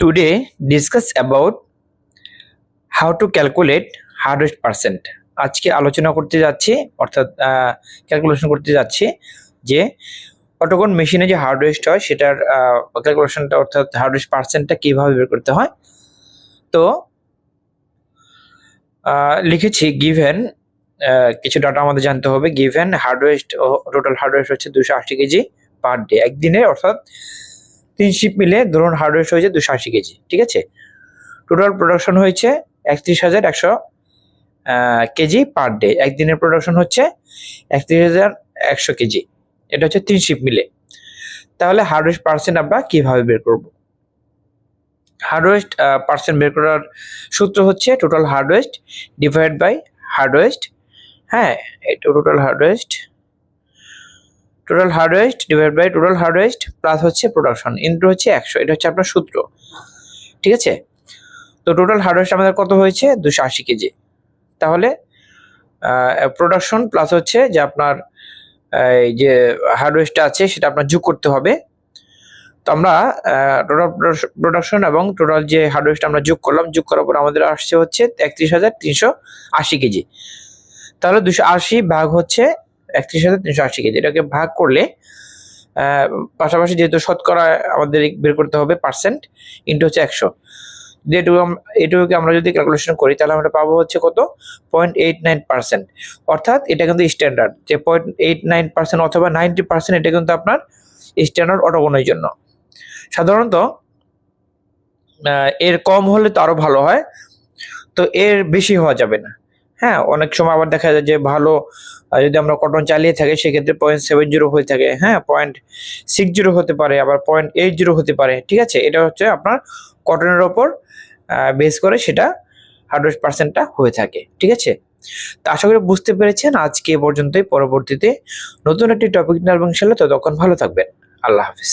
today, discuss about how to calculate hardest percent. আজকে আলোচনা করতে যাচ্ছি, অর্থাৎ ক্যালকুলেশন করতে যাচ্ছি যে অটোকন মেশিনে যে হার্ডওয়েস্ট হয়, সেটার ক্যালকুলেশনটা অর্থাৎ হার্ডওয়েস্ট পার্সেন্টটা কীভাবে বের করতে হয়। তো লিখেছি গিভেন কিছু ডাটা আমাদের জানতে হবে। গিভেন হার্ডওয়েস্ট টোটাল হার্ডওয়েস্ট হচ্ছে দুশো আশি কেজি পার ডে একদিনে, অর্থাৎ তিন শিপ মিলে ধরুন হার্ডওয়েস্ট হয়েছে দুশো আশি কেজি, ঠিক আছে? টোটাল প্রোডাকশন হয়েছে একত্রিশ হাজার একশো কেজি পার ডে একদিনের প্রোডাকশন হচ্ছে একত্রিশ হাজার একশো কেজি। এটা হচ্ছে তিন শিপ মিলে। তাহলে হার্ডওয়েস্ট পার্সেন্ট আমরা কীভাবে বের করব? হার্ডওয়েস্ট পার্সেন্ট বের করার সূত্র হচ্ছে total harvest divide by harvest হ্যাঁ এটা total harvest total harvest divide by total harvest plus হচ্ছে প্রোডাকশন ইন্টু হচ্ছে একশো, এটা হচ্ছে আপনার সূত্র। ঠিক আছে? তো টোটাল হার্ডওয়েস্ট আমাদের কত হয়েছে? দুশো আশি কেজি। তাহলে প্রোডাকশন প্লাস হচ্ছে যে আপনার এই যে হার্ডওয়েস্টটা আছে, সেটা আপনার যোগ করতে হবে। তো আমরা টোটাল প্রোডাকশন এবং টোটাল যে হার্ডওয়েস্ট আমরা যোগ করলাম, যোগ করার পর আমাদের আসছে হচ্ছে একত্রিশ হাজার তিনশো আশি কেজি। তাহলে দুশো আশি ভাগ হচ্ছে একত্রিশ হাজার তিনশো আশি কেজি। এটাকে ভাগ করলে পাশাপাশি যেহেতু শতকরা আমাদের বের করতে হবে পার্সেন্ট ইন্টু হচ্ছে একশো। যেটুকু এটুকুকে আমরা যদি ক্যালকুলেশন করি, তাহলে আমরা পাবো হচ্ছে কত? পয়েন্ট এইট নাইন পার্সেন্ট অর্থাৎ এটা কিন্তু স্ট্যান্ডার্ড যে পয়েন্ট এইট নাইন পার্সেন্ট অথবা নাইনটি পার্সেন্ট এটা কিন্তু আপনার স্ট্যান্ডার্ড অটোগনের জন্য। সাধারণত এর কম হলে তো আরও ভালো হয়, তো এর বেশি হওয়া যাবে না। হ্যাঁ অনেক সময় আবার দেখা যায় যে ভালো যদি আমরা কটন চালিয়ে থাকি, সেক্ষেত্রে পয়েন্ট সেভেন জিরো হয়ে থাকে হ্যাঁ পয়েন্ট সিক্স জিরো হতে পারে, আবার পয়েন্ট এইট জিরো হতে পারে, ঠিক আছে? এটা হচ্ছে আপনার কটনের ওপর বেস করে সেটা হান্ড্রেড পার্সেন্টটা হয়ে থাকে, ঠিক আছে? তো আশা করি বুঝতে পেরেছেন, আজকে এ পর্যন্তই, পরবর্তীতে নতুন একটি টপিক নিয়ে এবং ইনশাল্লাহ ততক্ষণ ভালো থাকবেন, আল্লাহ হাফিজ।